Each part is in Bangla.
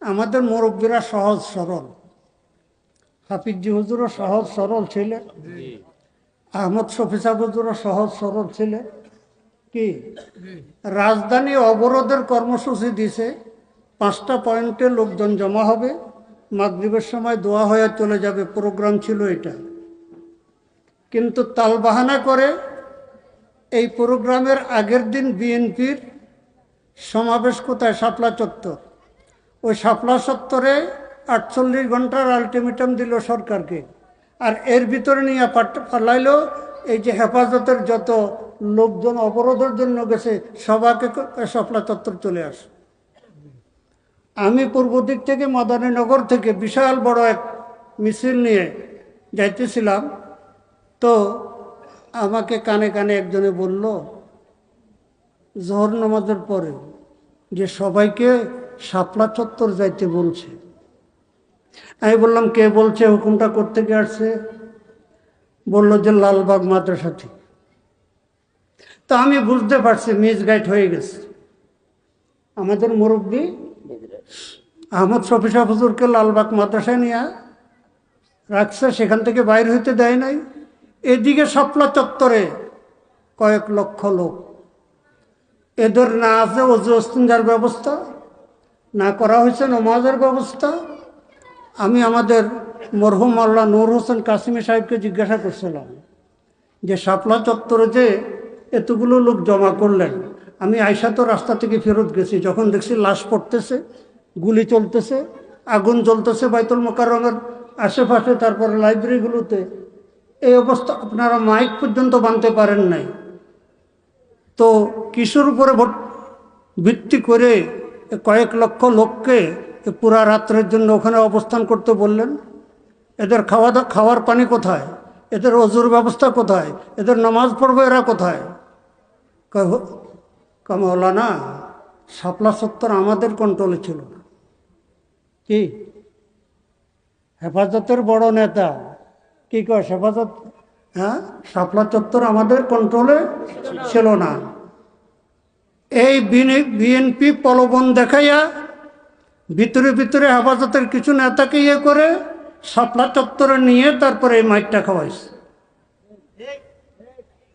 আমাদের মুরব্বীরা সহজ সরল। হাফিজি হুজুরও সহজ সরল ছিলেন। আহমদ শফিসা হুজুরও সহজ সরল ছিলেন। কি? রাজধানী অবরোধের কর্মসূচি দিছে। পাঁচটা পয়েন্টে লোকজন জমা হবে। মাগরিবের সময় দোয়া হয়ে চলে যাবে। প্রোগ্রাম ছিল এটা। কিন্তু তালবাহানা করে এই প্রোগ্রামের আগের দিন বিএনপির সমাবেশ কোথায়? শাপলা চত্বর। ওই শাপলা চত্বরে আটচল্লিশ ঘণ্টার আলটিমেটাম দিল সরকারকে। আর এর ভিতরে নিয়ে পালাইলো এই যে হেফাজতের যত লোকজন, অবরোধের জন্য গেছে, সবাকে শাপলা চত্বর চলে আসে। আমি পূর্ব দিক থেকে মদানীনগর থেকে বিশাল বড় এক মিছিল নিয়ে যাইতেছিলাম। তো আমাকে কানে কানে একজনে বলল, জহর নামাজের পরে যে সবাইকে শাপলা চত্বর যাইতে বলছে। আমি বললাম, কে বলছে? হুকুমটা করতে কে আসছে? বলল যে, লালবাগ মাদ্রাসা থেকে তো আমি বুঝতে পারছি, মিস গাইড হয়ে গেছে। আমাদের মুরব্বী আহমদ শফিসা হুজুরকে লালবাগ মাদ্রাসায় নিয়ে রাখছে, সেখান থেকে বাইর হইতে দেয় নাই। এদিকে শাপলা চত্বরে কয়েক লক্ষ লোক। এদের না আছে, অজু অস্তিনজার ব্যবস্থা। না করা হয়েছে নমাজের ব্যবস্থা। আমি আমাদের মরহুম আল্লাহ নূর হোসেন কাসিমি সাহেবকে জিজ্ঞাসা করছিলাম যে, শাপলা চত্বরে যে এতগুলো লোক জমা করলেন, আমি আয়সা তো রাস্তা থেকে ফেরত গেছি, যখন দেখছি লাশ পড়তেছে, গুলি চলতেছে, আগুন জ্বলতেছে বাইতুল মোকাররমের আশেপাশে, তারপরে লাইব্রেরিগুলোতে, এই অবস্থা আপনারা মাইক পর্যন্ত বানতে পারেন নাই। তো কিশোর উপরে ভিত্তি করে কয়েক লক্ষ লোককে পুরা রাত্রের জন্য ওখানে অবস্থান করতে বললেন। এদের খাওয়া দাওয়া খাওয়ার পানি কোথায়? এদের অজুর ব্যবস্থা কোথায়? এদের নামাজ পড়বে এরা কোথায়? না শাপলা সত্তর আমাদের কন্ট্রোলে ছিল না। কি? হেফাজতের বড় নেতা। কি কয়, হেফাজত হ্যাঁ? শাপলা চত্বর আমাদের কন্ট্রোলে ছিল না। এই বিএনপি প্রলোভন দেখাইয়া ভিতরে ভিতরে হেফাজতের কিছু নেতাকে ইয়ে করে শাপলা চত্বরে নিয়ে তারপরে এই মাইকটা খাওয়াইছে।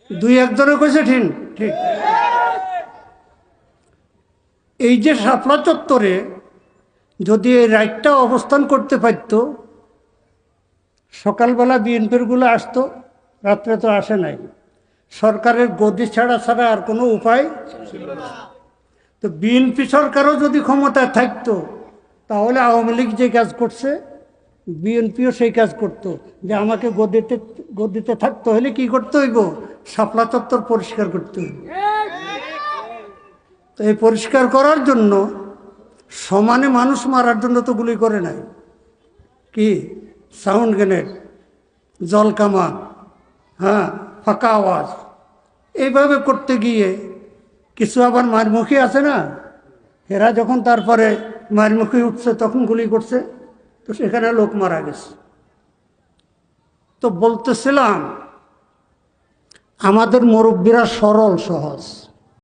দুই একজনে কইছে ঠিক ঠিক। এই যে শাপলা চত্বরে যদি এই রাইটটা অবস্থান করতে পারত, সকালবেলা বিএনপিরগুলো আসতো, রাত্রে তো আসে নাই। সরকারের গদি ছাড়া ছাড়া আর কোনো উপায় তো বিএনপি সরকারও যদি ক্ষমতায় থাকতো, তাহলে আওয়ামী লীগ যে কাজ করছে, বিএনপিও সেই কাজ করতো। যে আমাকে গদিতে গদিতে থাকতে হলে কি করতে হইব? শাপলা চত্বর পরিষ্কার করতে হইব। তো এই পরিষ্কার করার জন্য সমানে মানুষ মারার জন্য তো গুলি করে নাই। কি? সাউন্ড গ্রেনেড, জল কামান হ্যাঁ ফাঁকা আওয়াজ। এইভাবে করতে গিয়ে কিছু আবার মারমুখী আছে না? এরা যখন তারপরে মারমুখী উঠছে, তখন গুলি করছে, তো সেখানে লোক মারা গেছে। তো বলতেছিলাম, আমাদের মুরব্বীরা সরল, সহজ।